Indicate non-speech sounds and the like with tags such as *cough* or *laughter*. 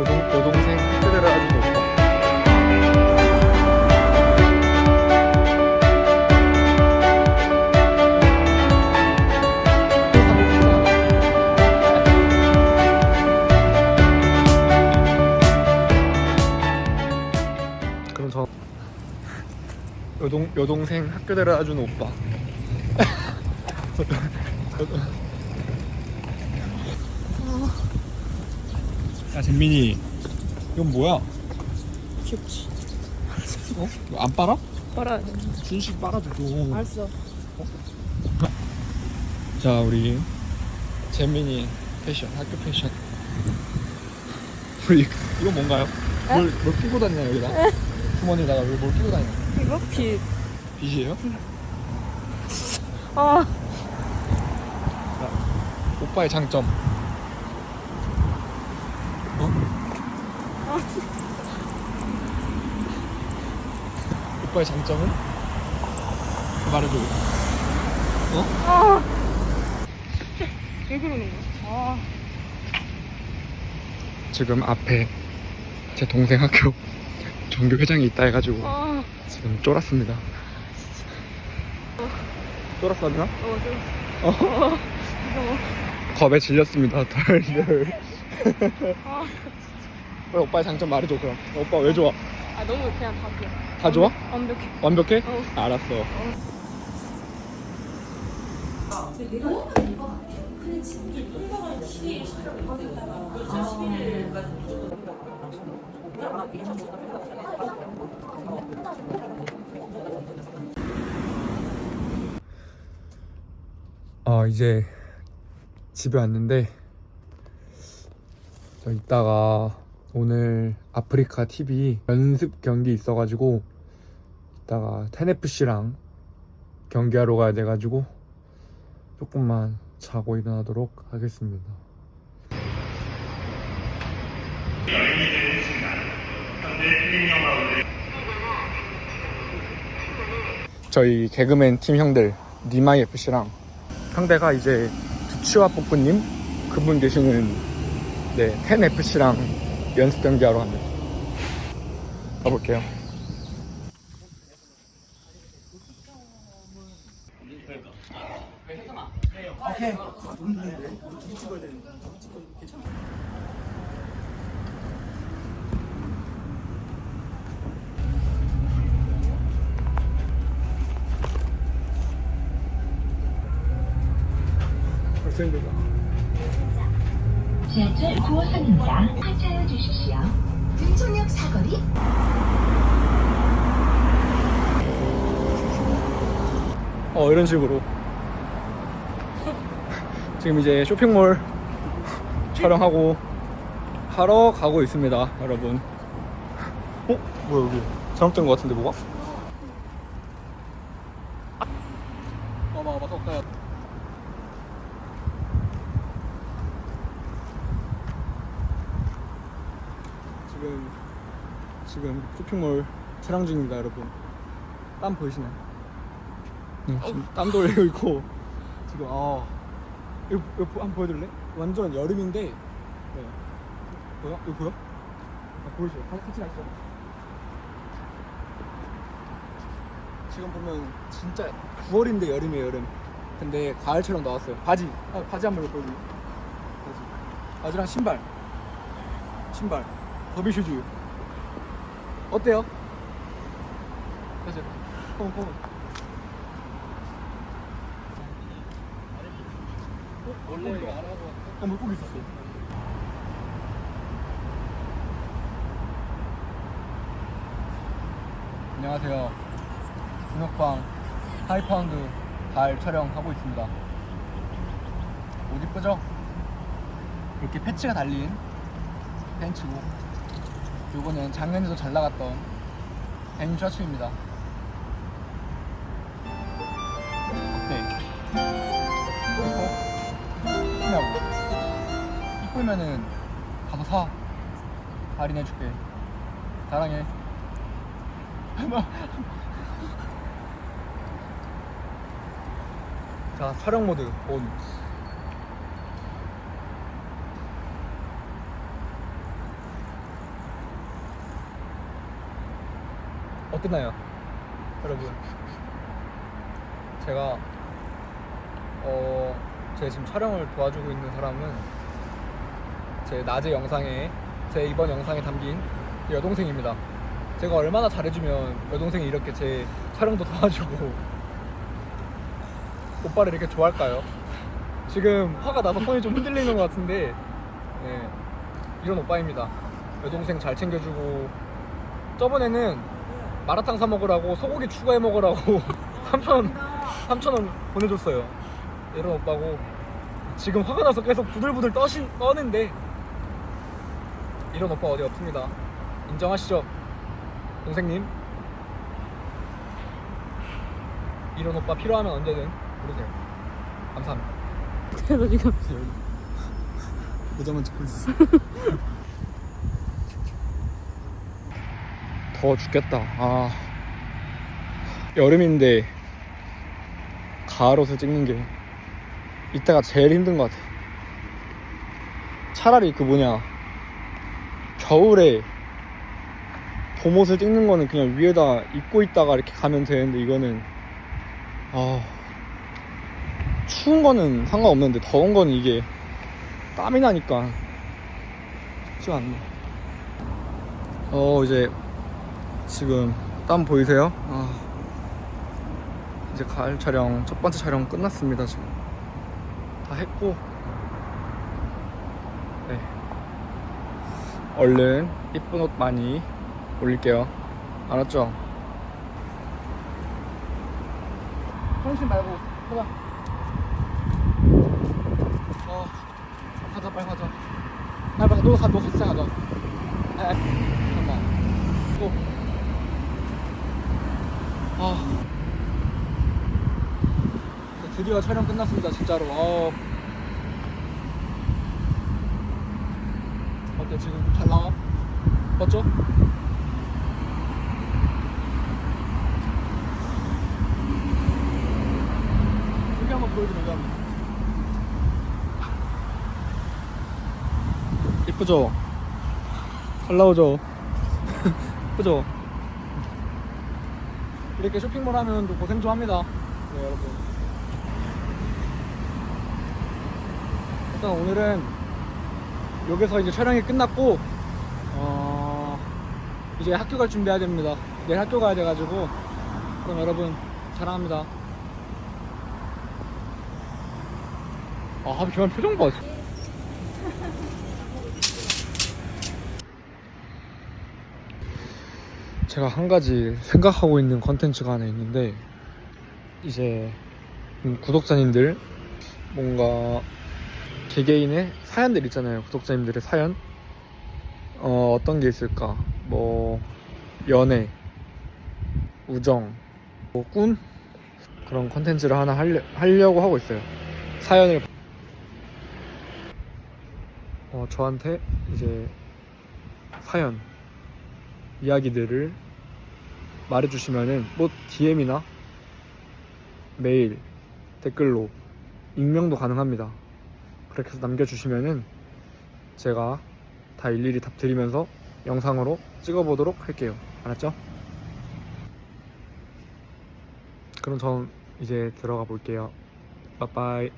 여동, 여동생 학교 데려다주는 오빠 그럼 저 여동 여동생 학교 데려다주는 오빠 야 진민이 이건 뭐야? 귀엽지. 어? 이거 안 빨아? 빨아야 돼. 준식 빨아줘 좀. 알았어. 자 우리 재민이 패션 학교 패션 우리 이건 뭔가요? 뭘, 뭘 끼고 다니냐 여기다? 주머니에다가 왜 뭘 끼고 다니냐 이거 빛. 빛이에요? 아, 오빠의 장점 *laughs* 오빠의 장점은? 말해줘 아. 왜 그러는 거야? 아, 지금 앞에 제 동생 학교 *laughs* 종교 회장이 있다 해가지고 아. 지금 쫄았습니다 쫄았어 누나? 어, 좀. 어? 어. 무서워. 겁에 질렸습니다 덜덜 아, 왜 오빠의 장점 말해줘 그럼 오빠 왜 좋아? 아, 너무 그냥 다 좋아. 다 좋아? 완벽해. 완벽해? 어. 알았어 아 이제 집에 왔는데 저 이따가 오늘 아프리카 TV 연습 경기 있어가지고 이따가 테네프씨랑 경기하러 가야 돼가지고 조금만 자고 일어나도록 하겠습니다. 저희 개그맨 팀 형들 니마이 FC랑 상대가 이제 두치와 뽀꾸님 그분 계시는 네, 텐 FC랑 연습 경기하러 갑니다. 가볼게요. 벌써 힘들다. 지하철 9호선입니다. 하차해 주십시오. 등촌역 사거리 어 이런 식으로 지금 이제 쇼핑몰 촬영하고 하러 가고 있습니다 여러분 어? 뭐야 여기 잘못된 것 같은데 뭐가? 와봐 더 가야 지금 지금 쇼핑몰 촬영 중입니다 여러분 땀 보이시나요? 응, 지금 땀도 흘리고 있고 지금 아 이거, 이거 보- 한번 보여줄래? 완전 여름인데 네. 뭐야? 이거 보여? 아, 보이죠? 같이 같이 가시죠 지금 보면 진짜 9월인데 여름이에요 여름 근데 가을처럼 나왔어요 바지 아, 바지 한번 여기 바지 바지랑 신발 신발 더비 슈즈 어때요? 가자 컴온 컴온 원래 이거 알아서 어, 물고기 있었어. 안녕하세요. 준혁방 하이파운드 가을 촬영하고 있습니다. 옷 이쁘죠? 이렇게 패치가 달린 팬츠고 요거는 작년에도 잘 나갔던 데님 셔츠입니다. 어때? 이뻐? 이쁘냐고 이쁘면은 가서 사 할인해줄게 사랑해 *laughs* 자 촬영 모드 온 어땠나요? 여러분 제가 어, 제 지금 촬영을 도와주고 있는 사람은 제 낮의 영상에 제 이번 영상에 담긴 제 여동생입니다. 제가 얼마나 잘해주면 여동생이 이렇게 제 촬영도 도와주고 *laughs* 오빠를 이렇게 좋아할까요? 지금 화가 나서 손이 좀 흔들리는 것 같은데 네, 이런 오빠입니다. 여동생 잘 챙겨주고 저번에는 마라탕 사 먹으라고 소고기 추가해 먹으라고 *laughs* 3천 3천 원 보내줬어요. 이런 오빠고 지금 화가 나서 계속 부들부들 떠신 떠는데 이런 오빠 어디 없습니다. 인정하시죠, 동생님? 이런 오빠 필요하면 언제든 부르세요. 감사합니다. 그래서 지금 모자만 찍고 있어. *laughs* 더워 죽겠다. 아 여름인데 가을 옷을 찍는 게 이때가 제일 힘든 것 같아. 차라리 그 뭐냐 겨울에 봄 옷을 찍는 거는 그냥 위에다 입고 있다가 이렇게 가면 되는데 이거는 아 추운 거는 상관없는데 더운 거는 이게 땀이 나니까 쉽지가 않네 어 이제 지금 땀 보이세요? 아 이제 가을 촬영 첫 번째 촬영 끝났습니다 지금. 다 했고. 네. 얼른 이쁜 옷 많이 올릴게요. 알았죠? 형신 말고 가자 어 가자 빨리 가자. 빨리 빨리 너 가, 너 같이 가자. 아, 아, 잠깐만. 또 아. 드디어 촬영 끝났습니다 진짜로 어. 어때 지금 좀잘 나와? 맞죠? 여기 한번 한번 이쁘죠? 잘 나오죠? *laughs* 이쁘죠? 이렇게 쇼핑몰 하면 또 고생 좀 합니다. 네 여러분. 일단 오늘은 여기서 이제 촬영이 끝났고 어 이제 학교 갈 준비해야 됩니다. 내일 학교 가야 돼가지고. 그럼 여러분 사랑합니다. 아 비만 표정 봐 제가 한 가지 생각하고 있는 컨텐츠가 하나 있는데 이제 음, 구독자님들 뭔가 개개인의 사연들 있잖아요. 구독자님들의 사연. 어, 어떤 게 있을까? 뭐 연애 우정 뭐 꿈? 그런 컨텐츠를 하나 하려, 하려고 하고 있어요. 사연을. 어, 저한테 이제 사연 이야기들을 말해주시면은 뭐 DM이나 메일 댓글로 익명도 가능합니다. 그렇게 해서 남겨주시면은 제가 다 일일이 답 드리면서 영상으로 찍어보도록 할게요. 알았죠? 그럼 전 이제 들어가 볼게요. 빠빠이.